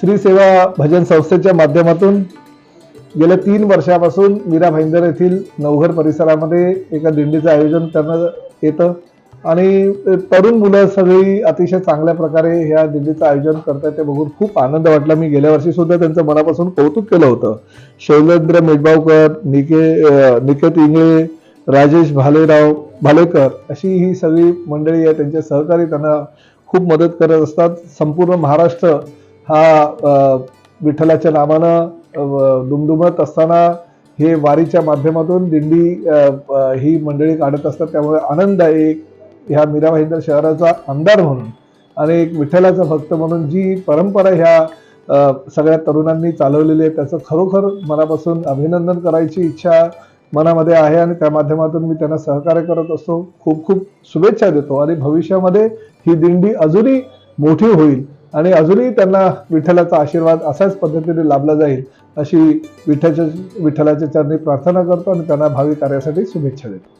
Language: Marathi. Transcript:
श्री सेवा भजन संस्थेच्या माध्यमातून गेल्या तीन वर्षापासून मीरा भाईंदर येथील नवघर परिसरामध्ये एका दिंडीचं आयोजन करण्यात येतं. आणि तरुण मुलं सगळी अतिशय चांगल्या प्रकारे ह्या दिंडीचं आयोजन करतात ते बघून खूप आनंद वाटला. मी गेल्या वर्षी सुद्धा त्यांचं मनापासून कौतुक केलं होतं. शैलेंद्र मेटबावकर निके निकेत इंगळे राजेश भालेराव भालेकर अशी ही सगळी मंडळी आहे त्यांचे सहकारी त्यांना खूप मदत करत असतात. संपूर्ण महाराष्ट्र हा विठ्ठलाच्या नावानं दुमदुमत असताना हे वारीच्या माध्यमातून दिंडी ही मंडळी काढत असतात. त्यामुळे आनंद आहे एक. ह्या मीरा भाईंदर शहराचा आमदार म्हणून आणि एक विठ्ठलाचा भक्त म्हणून जी परंपरा ह्या सगळ्या तरुणांनी चालवलेली आहे त्याचं खरोखर मनापासून अभिनंदन करायची इच्छा मनामध्ये आहे आणि त्या माध्यमातून मी त्यांना सहकार्य करत असतो. खूप खूप शुभेच्छा देतो आणि भविष्यामध्ये ही दिंडी अजूनही मोठी होईल. आणि अजूनही त्यांना विठ्ठलाचा आशीर्वाद अशाच पद्धतीने लाभला जाईल अशी विठ्ठलाच्या विठ्ठलाच्या चरणी प्रार्थना करतो आणि त्यांना भावी कार्यासाठी शुभेच्छा देतो.